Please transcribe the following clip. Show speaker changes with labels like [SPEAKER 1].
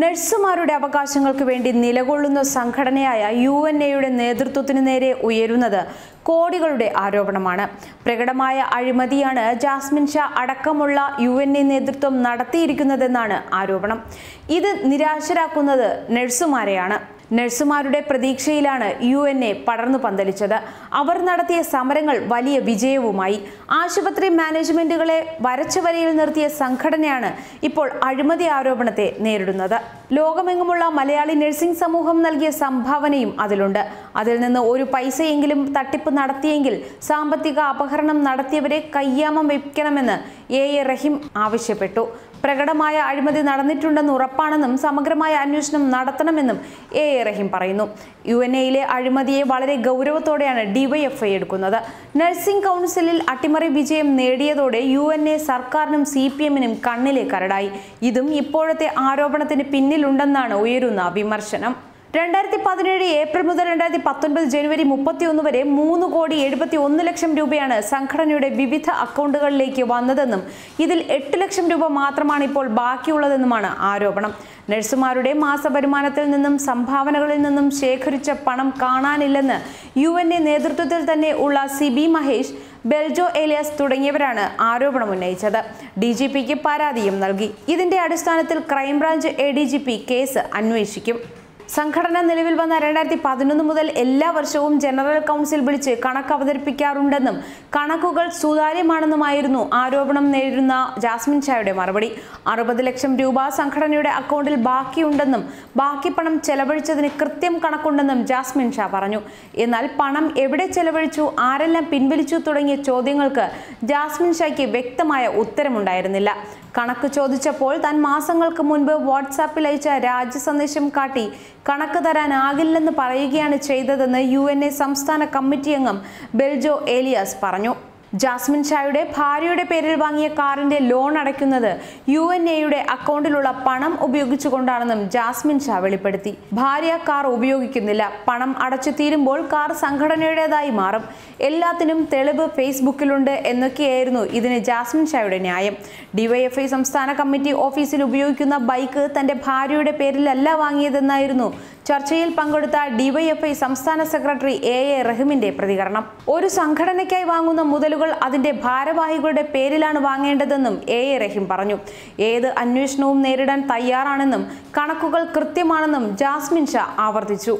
[SPEAKER 1] നഴ്സുമാരുടെ അവകാശങ്ങൾക്ക് വേണ്ടി നിലകൊള്ളുന്ന സംഘടനയായ യു എൻ എയുടെ നേതൃത്വത്തിന് നേരെ ഉയരുന്നത് കോടികളുടെ ആരോപണമാണ്. പ്രകടമായ അഴിമതിയാണ് ജാസ്മിൻ ഷാ അടക്കമുള്ള യു എൻ എ നേതൃത്വം നടത്തിയിരിക്കുന്നതെന്നാണ് ആരോപണം. ഇത് നിരാശരാക്കുന്നത് നഴ്സുമാരെയാണ്. നഴ്സുമാരുടെ പ്രതീക്ഷയിലാണ് യു എൻ എ പടർന്നു പന്തലിച്ചത്. അവർ നടത്തിയ സമരങ്ങൾ വലിയ വിജയവുമായി. ആശുപത്രി മാനേജ്മെന്റുകളെ വരച്ചവരയിൽ നിർത്തിയ സംഘടനയാണ് ഇപ്പോൾ അഴിമതി ആരോപണത്തെ നേരിടുന്നത്. ലോകമെങ്ങുമുള്ള മലയാളി നഴ്സിംഗ് സമൂഹം നൽകിയ സംഭാവനയും അതിലുണ്ട്. അതിൽ നിന്ന് ഒരു പൈസയെങ്കിലും തട്ടിപ്പ് നടത്തിയെങ്കിൽ സാമ്പത്തിക അപഹരണം നടത്തിയവരെ കയ്യാമം വയ്ക്കണമെന്ന് എ എ റഹീം ആവശ്യപ്പെട്ടു. പ്രകടമായ അഴിമതി നടന്നിട്ടുണ്ടെന്ന് ഉറപ്പാണെന്നും സമഗ്രമായ അന്വേഷണം നടത്തണമെന്നും എ എ റഹീം പറയുന്നു. യു എൻ എയിലെ അഴിമതിയെ വളരെ ഗൗരവത്തോടെയാണ് ഡിവൈഎഫ്ഐ എടുക്കുന്നത്. നഴ്സിംഗ് കൗൺസിലിൽ അട്ടിമറി വിജയം നേടിയതോടെ യു എൻ എ സർക്കാരിനും സി പി എമ്മിനും കണ്ണിലെ കരടായി. ഇതും ഇപ്പോഴത്തെ ആരോപണത്തിന് പിന്നിലുണ്ടെന്നാണ് ഉയരുന്ന വിമർശനം. രണ്ടായിരത്തി പതിനേഴ് ഏപ്രിൽ മുതൽ രണ്ടായിരത്തി പത്തൊൻപത് ജനുവരി മുപ്പത്തിയൊന്ന് വരെ മൂന്ന് കോടി എഴുപത്തി ഒന്ന് ലക്ഷം രൂപയാണ് സംഘടനയുടെ വിവിധ അക്കൗണ്ടുകളിലേക്ക് വന്നതെന്നും ഇതിൽ എട്ട് ലക്ഷം രൂപ മാത്രമാണ് ഇപ്പോൾ ബാക്കിയുള്ളതെന്നുമാണ് ആരോപണം. നഴ്സുമാരുടെ മാസവരുമാനത്തിൽ നിന്നും സംഭാവനകളിൽ നിന്നും ശേഖരിച്ച പണം കാണാനില്ലെന്ന് യു നേതൃത്വത്തിൽ തന്നെ ഉള്ള സി മഹേഷ് ബെൽജോ ഏലിയാസ് തുടങ്ങിയവരാണ് ആരോപണം ഉന്നയിച്ചത്. ഡി ജി പിക്ക് പരാതിയും നൽകി. ഇതിന്റെ അടിസ്ഥാനത്തിൽ crime branch A D G P case അന്വേഷിക്കും. സംഘടന നിലവിൽ വന്ന രണ്ടായിരത്തി പതിനൊന്ന് മുതൽ എല്ലാ വർഷവും ജനറൽ കൗൺസിൽ വിളിച്ച് കണക്ക് അവതരിപ്പിക്കാറുണ്ടെന്നും കണക്കുകൾ സുതാര്യമാണെന്നുമായിരുന്നു ആരോപണം നേരിടുന്ന ജാസ്മിൻ ഷായുടെ മറുപടി. അറുപത് ലക്ഷം രൂപ സംഘടനയുടെ അക്കൗണ്ടിൽ ബാക്കിയുണ്ടെന്നും ബാക്കി പണം ചെലവഴിച്ചതിന് കൃത്യം കണക്കുണ്ടെന്നും ജാസ്മിൻ ഷാ പറഞ്ഞു. എന്നാൽ പണം എവിടെ ചെലവഴിച്ചു ആരെല്ലാം പിൻവലിച്ചു തുടങ്ങിയ ചോദ്യങ്ങൾക്ക് ജാസ്മിൻ ഷായ്ക്ക് വ്യക്തമായ ഉത്തരമുണ്ടായിരുന്നില്ല. കണക്ക് ചോദിച്ചപ്പോൾ താൻ മാസങ്ങൾക്ക് മുൻപ് വാട്സാപ്പിൽ അയച്ച രാജ്യ സന്ദേശം കാട്ടി കണക്ക് തരാനാകില്ലെന്ന് പറയുകയാണ് ചെയ്തതെന്ന് യു സംസ്ഥാന കമ്മിറ്റി അംഗം ബെൽജോ ഏലിയാസ് പറഞ്ഞു. ജാസ്മിൻ ഷായുടെ ഭാര്യയുടെ പേരിൽ വാങ്ങിയ കാറിന്റെ ലോൺ അടയ്ക്കുന്നത് യു എൻ എയുടെ അക്കൗണ്ടിലുള്ള പണം ഉപയോഗിച്ചുകൊണ്ടാണെന്നും ജാസ്മിൻ ഷാ വെളിപ്പെടുത്തി. ഭാര്യ കാർ ഉപയോഗിക്കുന്നില്ല. പണം അടച്ചു തീരുമ്പോൾ കാർ സംഘടനയുടേതായി മാറും. എല്ലാത്തിനും തെളിവ് ഫേസ്ബുക്കിലുണ്ട് എന്നൊക്കെയായിരുന്നു ഇതിന് ജാസ്മിൻ ഷായുടെ ന്യായം. ഡിവൈഎഫ്ഐ സംസ്ഥാന കമ്മിറ്റി ഓഫീസിൽ ഉപയോഗിക്കുന്ന ബൈക്ക് തന്റെ ഭാര്യയുടെ പേരിലല്ല വാങ്ങിയതെന്നായിരുന്നു ചർച്ചയിൽ പങ്കെടുത്ത ഡിവൈഎഫ്ഐ സംസ്ഥാന സെക്രട്ടറി എ എ റഹിമിന്റെ പ്രതികരണം. ഒരു സംഘടനയ്ക്കായി വാങ്ങുന്ന മുതലുകൾ അതിന്റെ ഭാരവാഹികളുടെ പേരിലാണ് വാങ്ങേണ്ടതെന്നും എ എ റഹീം പറഞ്ഞു. ഏത് അന്വേഷണവും നേരിടാൻ തയ്യാറാണെന്നും കണക്കുകൾ കൃത്യമാണെന്നും ജാസ്മിൻ ഷാ ആവർത്തിച്ചു.